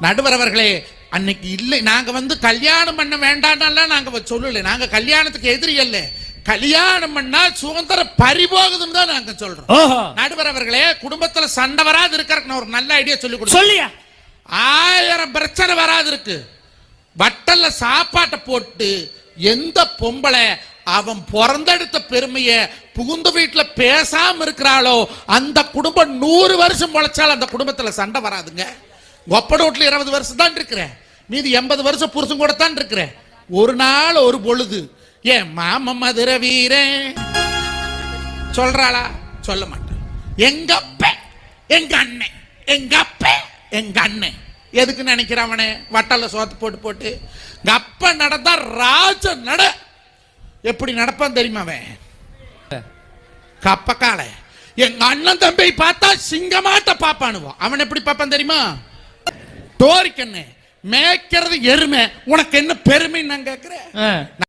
நடுவர் அவர்களே அன்னைக்கு இல்லை. நாங்க வந்து கல்யாணம் பண்ண வேண்டாம்லாம் நாங்க சொல்லல. நாங்க கல்யாணத்துக்கு எதிரி அல்ல. கல்யாணம் பண்ணா சுதந்திரம் பறிபோகுதுன்னு தான் நாங்க சொல்றோம். ஓஹோ. நடுவர் அவர்களே குடும்பத்துல சண்டை வராது இருக்கிறதுக்கு ஒரு நல்ல ஐடியா சொல்லி கொடுத்தேன் சொல்லியா? ஆயிரம் பிரச்சனை வராது இருக்கு. வட்டல்ல சாப்பாட்டை போட்டு எந்த பொம்பளை அவன் பிறந்தெடுத்த பெருமைய புகுந்த வீட்டுல பேசாம இருக்கிறாளோ அந்த குடும்பம் நூறு வருஷம் பொழைச்சாலும் அந்த குடும்பத்துல சண்டை வராதுங்க. ஒப்படோட்டில் இருபது வருஷம் தான் இருக்கிறேன். மீதி எண்பது வருஷம் புருஷன் கூட தான் இருக்கிறேன். ஒரு நாள் ஒரு பொழுது ஏன் மாம மதுர வீரன் சொல்றாளா? சொல்ல மாட்டேன். எங்க அப்ப எங்க அண்ணன் எங்க அப்ப எங்க அண்ணன் எதுக்கு நினைக்கிறவனே அவனே? சோத்து போட்டு போட்டு. எங்க அப்பா நடந்தா ராஜ நட. எப்படி நடப்பான் தெரியுமா அவன்? கப்பக்கால. எங்க அண்ணன் தம்பி பார்த்தா சிங்கமாட்ட பாப்பானுவோம் அவன் எப்படி பார்ப்பான் தெரியுமா? டோரிக்கண்ணு மேய்க்கிறது எருமை. உனக்கு என்ன பெருமை நான் கேட்கிறேன்?